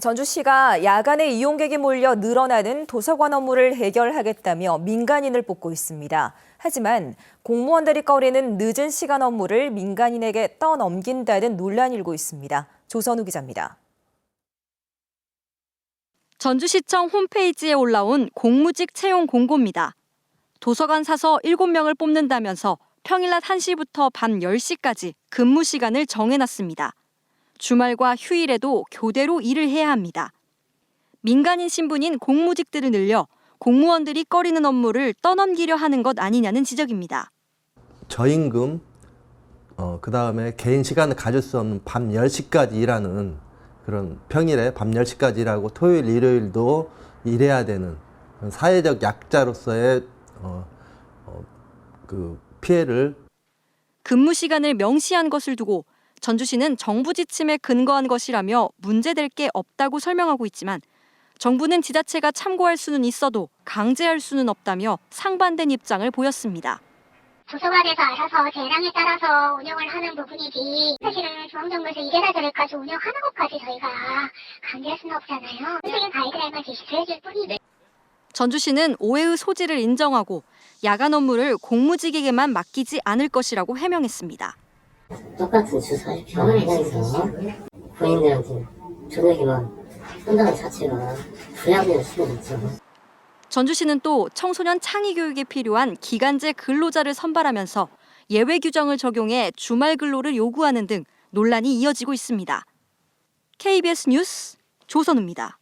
전주시가 야간에 이용객이 몰려 늘어나는 도서관 업무를 해결하겠다며 민간인을 뽑고 있습니다. 하지만 공무원들이 꺼리는 늦은 시간 업무를 민간인에게 떠넘긴다는 논란이 일고 있습니다. 조선우 기자입니다. 전주시청 홈페이지에 올라온 공무직 채용 공고입니다. 도서관 사서 7명을 뽑는다면서 평일 낮 1시부터 밤 10시까지 근무 시간을 정해놨습니다. 주말과 휴일에도 교대로 일을 해야 합니다. 민간인 신분인 공무직들을 늘려 공무원들이 꺼리는 업무를 떠넘기려 하는 것 아니냐는 지적입니다. 저임금, 어, 그 다음에 개인 시간을 가질 수 없는 밤 10시까지 일하는 그런 평일에 밤 10시까지 일하고 토요일, 일요일도 일해야 되는 사회적 약자로서의 어, 어, 그 피해를 근무 시간을 명시한 것을 두고 전주시는 정부 지침에 근거한 것이라며 문제될 게 없다고 설명하고 있지만 정부는 지자체가 참고할 수는 있어도 강제할 수는 없다며 상반된 입장을 보였습니다. 도서관에서 알아서 재량에 따라서 운영을 하는 부분이지 사실은 중앙정부에서 이래라 저래까지 운영하는 것까지 저희가 강제할 수는 없잖아요. 선생님 가이드라인만 제시를 해줄 뿐이지. 전주시는 오해의 소지를 인정하고 야간 업무를 공무직에게만 맡기지 않을 것이라고 해명했습니다. 똑같은 주사에 병원에서 본인들한테 저녁에만 한다는 자체가 수는 있죠. 전주시는 또 청소년 창의 교육에 필요한 기간제 근로자를 선발하면서 예외 규정을 적용해 주말 근로를 요구하는 등 논란이 이어지고 있습니다. KBS 뉴스 조선우입니다.